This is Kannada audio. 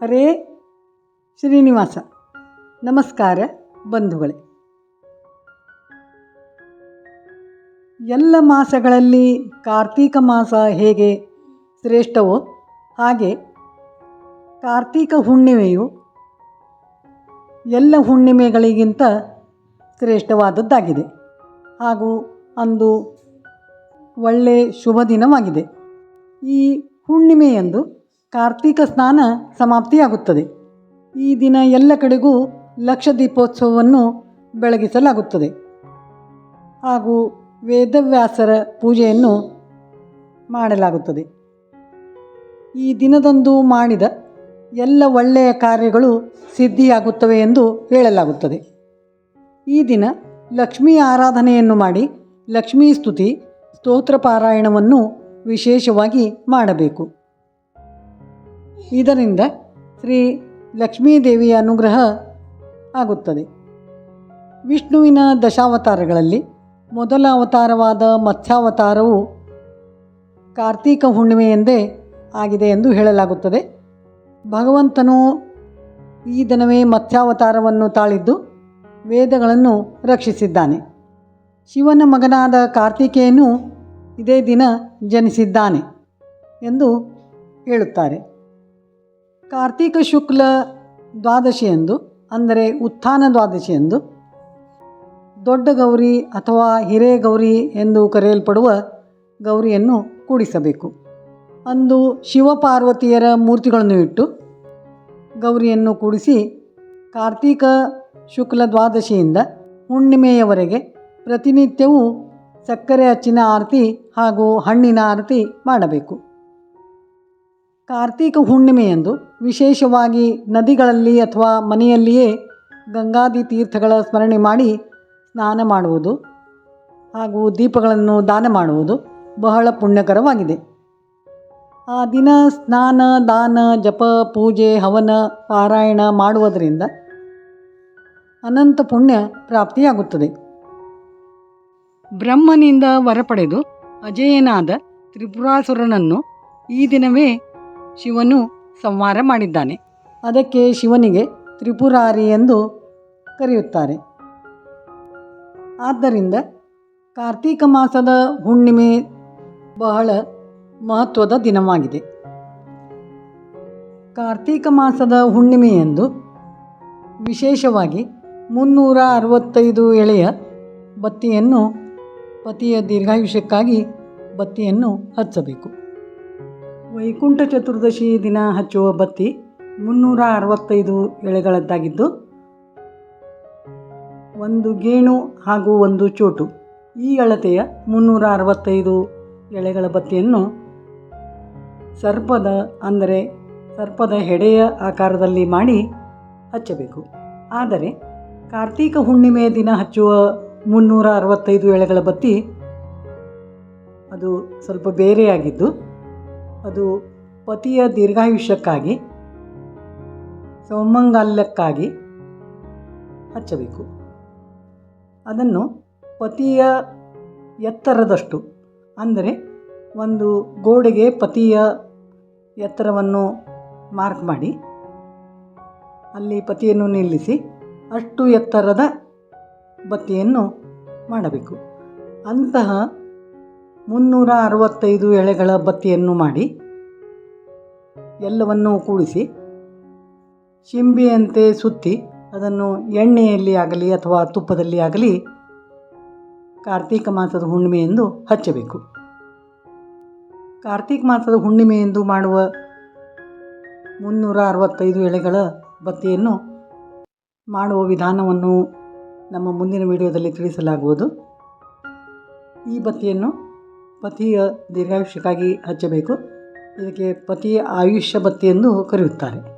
ಹರೇ ಶ್ರೀನಿವಾಸ. ನಮಸ್ಕಾರ ಬಂಧುಗಳೇ. ಎಲ್ಲ ಮಾಸಗಳಲ್ಲಿ ಕಾರ್ತೀಕ ಮಾಸ ಹೇಗೆ ಶ್ರೇಷ್ಠವೋ ಹಾಗೆ ಕಾರ್ತೀಕ ಹುಣ್ಣಿಮೆಯು ಎಲ್ಲ ಹುಣ್ಣಿಮೆಗಳಿಗಿಂತ ಶ್ರೇಷ್ಠವಾದದ್ದಾಗಿದೆ ಹಾಗೂ ಅಂದು ಒಳ್ಳೆಯ ಶುಭ ದಿನವಾಗಿದೆ. ಈ ಹುಣ್ಣಿಮೆಯಂದು ಕಾರ್ತೀಕ ಸ್ನಾನ ಸಮಾಪ್ತಿಯಾಗುತ್ತದೆ. ಈ ದಿನ ಎಲ್ಲ ಕಡೆಗೂ ಲಕ್ಷ ದೀಪೋತ್ಸವವನ್ನು ಬೆಳಗಿಸಲಾಗುತ್ತದೆ. ಹಾಗೂ ವೇದವ್ಯಾಸರ ಪೂಜೆಯನ್ನು ಮಾಡಲಾಗುತ್ತದೆ. ಈ ದಿನದಂದು ಮಾಡಿದ ಎಲ್ಲ ಒಳ್ಳೆಯ ಕಾರ್ಯಗಳು ಸಿದ್ಧಿಯಾಗುತ್ತವೆ ಎಂದು ಹೇಳಲಾಗುತ್ತದೆ. ಈ ದಿನ ಲಕ್ಷ್ಮೀ ಆರಾಧನೆಯನ್ನು ಮಾಡಿ ಲಕ್ಷ್ಮೀ ಸ್ತುತಿ, ಸ್ತೋತ್ರ ಪಾರಾಯಣವನ್ನು ವಿಶೇಷವಾಗಿ ಮಾಡಬೇಕು. ಇದರಿಂದ ಶ್ರೀ ಲಕ್ಷ್ಮೀದೇವಿಯ ಅನುಗ್ರಹ ಆಗುತ್ತದೆ. ವಿಷ್ಣುವಿನ ದಶಾವತಾರಗಳಲ್ಲಿ ಮೊದಲ ಅವತಾರವಾದ ಮತ್ಸ್ಯಾವತಾರವು ಕಾರ್ತೀಕ ಹುಣ್ಣಿಮೆಯೆಂದೇ ಆಗಿದೆ ಎಂದು ಹೇಳಲಾಗುತ್ತದೆ. ಭಗವಂತನು ಈ ದಿನವೇ ಮತ್ಸ್ಯಾವತಾರವನ್ನು ತಾಳಿದ್ದು ವೇದಗಳನ್ನು ರಕ್ಷಿಸಿದ್ದಾನೆ. ಶಿವನ ಮಗನಾದ ಕಾರ್ತಿಕೇಯನು ಇದೇ ದಿನ ಜನಿಸಿದ್ದಾನೆ ಎಂದು ಹೇಳುತ್ತಾರೆ. ಕಾರ್ತೀಕ ಶುಕ್ಲ ದ್ವಾದಶಿಯಂದು ಅಂದರೆ ಉತ್ಥಾನ ದ್ವಾದಶಿಯಂದು ದೊಡ್ಡ ಗೌರಿ ಅಥವಾ ಹಿರೇಗೌರಿ ಎಂದು ಕರೆಯಲ್ಪಡುವ ಗೌರಿಯನ್ನು ಕೂಡಿಸಬೇಕು. ಅಂದು ಶಿವಪಾರ್ವತಿಯರ ಮೂರ್ತಿಗಳನ್ನು ಇಟ್ಟು ಗೌರಿಯನ್ನು ಕೂಡಿಸಿ ಕಾರ್ತೀಕ ಶುಕ್ಲ ದ್ವಾದಶಿಯಿಂದ ಹುಣ್ಣಿಮೆಯವರೆಗೆ ಪ್ರತಿನಿತ್ಯವೂ ಸಕ್ಕರೆ ಅಚ್ಚಿನ ಆರತಿ ಹಾಗೂ ಹಣ್ಣಿನ ಆರತಿ ಮಾಡಬೇಕು. ಕಾರ್ತೀಕ ಹುಣ್ಣಿಮೆಯಂದು ವಿಶೇಷವಾಗಿ ನದಿಗಳಲ್ಲಿ ಅಥವಾ ಮನೆಯಲ್ಲಿಯೇ ಗಂಗಾದಿ ತೀರ್ಥಗಳ ಸ್ಮರಣೆ ಮಾಡಿ ಸ್ನಾನ ಮಾಡುವುದು ಹಾಗೂ ದೀಪಗಳನ್ನು ದಾನ ಮಾಡುವುದು ಬಹಳ ಪುಣ್ಯಕರವಾಗಿದೆ. ಆ ದಿನ ಸ್ನಾನ, ದಾನ, ಜಪ, ಪೂಜೆ, ಹವನ, ಪಾರಾಯಣ ಮಾಡುವುದರಿಂದ ಅನಂತ ಪುಣ್ಯ ಪ್ರಾಪ್ತಿಯಾಗುತ್ತದೆ. ಬ್ರಹ್ಮನಿಂದ ವರಪಡೆದು ಅಜೇಯನಾದ ತ್ರಿಪುರಾಸುರನನ್ನು ಈ ದಿನವೇ ಶಿವನು ಸಂಹಾರ ಮಾಡಿದ್ದಾನೆ. ಅದಕ್ಕೆ ಶಿವನಿಗೆ ತ್ರಿಪುರಾರಿ ಎಂದು ಕರೆಯುತ್ತಾರೆ. ಆದ್ದರಿಂದ ಕಾರ್ತೀಕ ಮಾಸದ ಹುಣ್ಣಿಮೆ ಬಹಳ ಮಹತ್ವದ ದಿನವಾಗಿದೆ. ಕಾರ್ತೀಕ ಮಾಸದ ಹುಣ್ಣಿಮೆಯಂದು ವಿಶೇಷವಾಗಿ ಮುನ್ನೂರ ಅರವತ್ತೈದು ಎಳೆಯ ಬತ್ತಿಯನ್ನು ಪತಿಯ ದೀರ್ಘಾಯುಷ್ಯಕ್ಕಾಗಿ ಬತ್ತಿಯನ್ನು ಹಚ್ಚಬೇಕು. ವೈಕುಂಠ ಚತುರ್ದಶಿ ದಿನ ಹಚ್ಚುವ ಬತ್ತಿ ಮುನ್ನೂರ ಅರವತ್ತೈದು ಎಳೆಗಳದ್ದಾಗಿದ್ದು, ಒಂದು ಗೇಣು ಹಾಗೂ ಒಂದು ಚೋಟು. ಈ ಅಳತೆಯ ಮುನ್ನೂರ ಅರವತ್ತೈದು ಎಳೆಗಳ ಬತ್ತಿಯನ್ನು ಸರ್ಪದ, ಅಂದರೆ ಸರ್ಪದ ಹೆಡೆಯ ಆಕಾರದಲ್ಲಿ ಮಾಡಿ ಹಚ್ಚಬೇಕು. ಆದರೆ ಕಾರ್ತೀಕ ಹುಣ್ಣಿಮೆ ದಿನ ಹಚ್ಚುವ ಮುನ್ನೂರ ಅರವತ್ತೈದು ಎಳೆಗಳ ಬತ್ತಿ ಅದು ಸ್ವಲ್ಪ ಬೇರೆಯಾಗಿದ್ದು ಅದು ಪತಿಯ ದೀರ್ಘಾಯುಷ್ಯಕ್ಕಾಗಿ, ಸೌಮಂಗಲ್ಯಕ್ಕಾಗಿ ಹಚ್ಚಬೇಕು. ಅದನ್ನು ಪತಿಯ ಎತ್ತರದಷ್ಟು, ಅಂದರೆ ಒಂದು ಗೋಡೆಗೆ ಪತಿಯ ಎತ್ತರವನ್ನು ಮಾರ್ಕ್ ಮಾಡಿ, ಅಲ್ಲಿ ಪತಿಯನ್ನು ನಿಲ್ಲಿಸಿ ಅಷ್ಟು ಎತ್ತರದ ಬತ್ತಿಯನ್ನು ಮಾಡಬೇಕು. ಅಂತಹ ಮುನ್ನೂರ ಅರವತ್ತೈದು ಎಳೆಗಳ ಬತ್ತಿಯನ್ನು ಮಾಡಿ ಎಲ್ಲವನ್ನೂ ಕೂಡಿಸಿ ಶಿಂಬಿಯಂತೆ ಸುತ್ತಿ ಅದನ್ನು ಎಣ್ಣೆಯಲ್ಲಿ ಆಗಲಿ ಅಥವಾ ತುಪ್ಪದಲ್ಲಿ ಆಗಲಿ ಕಾರ್ತೀಕ ಮಾಸದ ಹುಣ್ಣಿಮೆಯೆಂದು ಹಚ್ಚಬೇಕು. ಕಾರ್ತೀಕ ಮಾಸದ ಹುಣ್ಣಿಮೆಯೆಂದು ಮಾಡುವ ಮುನ್ನೂರ ಅರವತ್ತೈದು ಎಳೆಗಳ ಬತ್ತಿಯನ್ನು ಮಾಡುವ ವಿಧಾನವನ್ನು ನಮ್ಮ ಮುಂದಿನ ವಿಡಿಯೋದಲ್ಲಿ ತಿಳಿಸಲಾಗುವುದು. ಈ ಬತ್ತಿಯನ್ನು ಪತಿಯ ದೀರ್ಘಾಯುಷ್ಯಕ್ಕಾಗಿ ಹಚ್ಚಬೇಕು ಇದಕ್ಕೆ ಪತಿಯ ಆಯುಷ್ಯ ಬತ್ತಿ ಎಂದು ಕರೆಯುತ್ತಾರೆ.